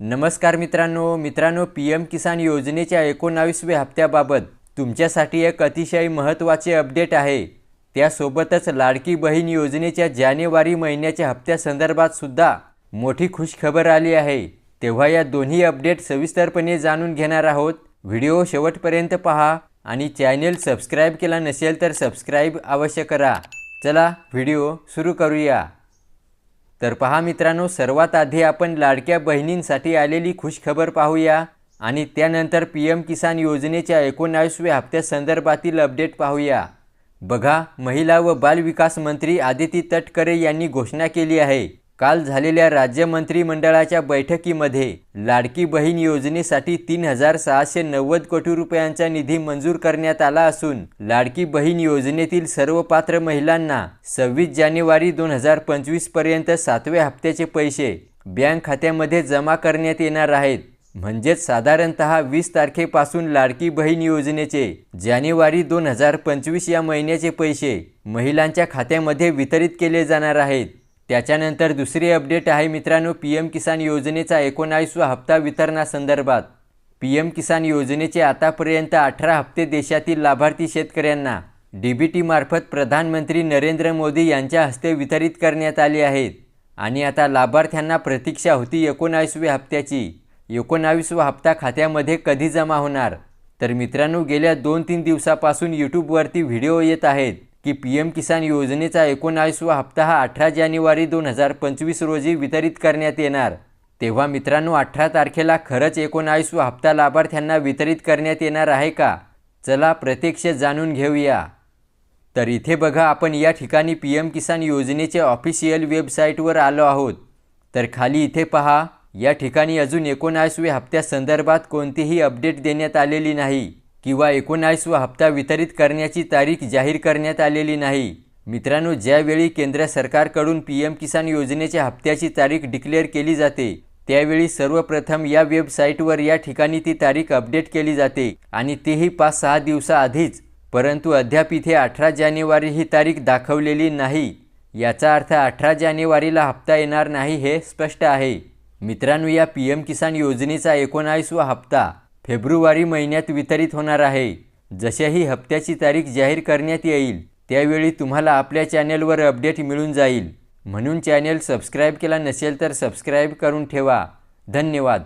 नमस्कार मित्रांनो मित्रांनो पी एम किसान योजनेच्या एकोणावीसव्या हप्त्याबाबत तुमच्यासाठी एक अतिशय महत्त्वाचे अपडेट आहे. त्यासोबतच लाडकी बहीण योजनेच्या जानेवारी महिन्याच्या हप्त्यासंदर्भात सुद्धा मोठी खुशखबर आली आहे. तेव्हा या दोन्ही अपडेट सविस्तरपणे जाणून घेणार आहोत. व्हिडिओ शेवटपर्यंत पहा आणि चॅनेल सबस्क्राईब केला नसेल तर सबस्क्राईब अवश्य करा. चला व्हिडिओ सुरू करूया. तर पहा मित्रांनो सर्वात आधी आपण लाडक्या बहिणींसाठी आलेली खुशखबर पाहूया आणि त्यानंतर पी एम किसान योजनेच्या एकोणावीसव्या हप्त्यासंदर्भातील अपडेट पाहूया. बघा महिला व बालविकास मंत्री आदिती तटकरे यांनी घोषणा केली आहे. काल झालेल्या राज्य मंत्रिमंडळाच्या बैठकीमध्ये लाडकी बहीण योजनेसाठी तीन हजार सहाशे नव्वद कोटी रुपयांचा निधी मंजूर करण्यात आला असून लाडकी बहीण योजनेतील सर्व पात्र महिलांना सव्वीस जानेवारी दोन हजार पंचवीसपर्यंत सातव्या हप्त्याचे पैसे बँक खात्यामध्ये जमा करण्यात येणार आहेत. म्हणजेच साधारणत वीस तारखेपासून लाडकी बहीण योजनेचे जानेवारी दोन हजार पंचवीस या महिन्याचे पैसे महिलांच्या खात्यामध्ये वितरित केले जाणार आहेत. त्याच्यानंतर दुसरी अपडेट आहे मित्रांनो पी एम किसान योजनेचा एकोणावीसवा हप्ता वितरणासंदर्भात. पी एम किसान योजनेचे आतापर्यंत अठरा हप्ते देशातील लाभार्थी शेतकऱ्यांना. डी बी टीमार्फत प्रधानमंत्री नरेंद्र मोदी यांच्या हस्ते वितरित करण्यात आले आहेत. आणि आता लाभार्थ्यांना प्रतीक्षा होती एकोणावीसव्या हप्त्याची. एकोणावीसवा हप्ता खात्यामध्ये कधी जमा होणार? तर मित्रांनो गेल्या दोन तीन दिवसापासून यूट्यूबवरती व्हिडिओ येत आहेत. की पी एम किसान योजनेचा एकोणावीसवा हप्ता हा अठरा जानेवारी दोन हजार पंचवीस रोजी वितरित करण्यात येणार. तेव्हा मित्रांनो अठरा तारखेला खरंच एकोणावीसवा हप्ता लाभार्थ्यांना वितरित करण्यात येणार आहे का? चला प्रत्यक्ष जाणून घेऊया. तर इथे बघा आपण या ठिकाणी पी एम किसान योजनेच्या ऑफिशियल वेबसाईटवर आलो आहोत. तर खाली इथे पहा या ठिकाणी अजून एकोणावीसव्या हप्त्यासंदर्भात कोणतीही अपडेट देण्यात आलेली नाही. किंवा एकोणावीसवा हप्ता वितरित करण्याची तारीख जाहीर करण्यात आलेली नाही. मित्रांनो ज्यावेळी केंद्र सरकारकडून पी एम किसान योजनेच्या हप्त्याची तारीख डिक्लेअर केली जाते त्यावेळी सर्वप्रथम या वेबसाईटवर या ठिकाणी ती तारीख अपडेट केली जाते आणि तेही पाच सहा दिवसाआधीच परंतु अद्याप इथे अठरा जानेवारी ही तारीख दाखवलेली नाही. याचा अर्थ अठरा जानेवारीला हप्ता येणार नाही हे स्पष्ट आहे. मित्रांनो या पी एम किसान योजनेचा एकोणावीसवा हप्ता फेब्रुवारी महिन्यात वितरित होणार आहे. जशाही हप्त्याची तारीख जाहीर करण्यात येईल त्यावेळी तुम्हाला आपल्या चॅनेलवर अपडेट मिळून जाईल. म्हणून चॅनेल सबस्क्राईब केला नसेल तर सबस्क्राईब करून ठेवा. धन्यवाद.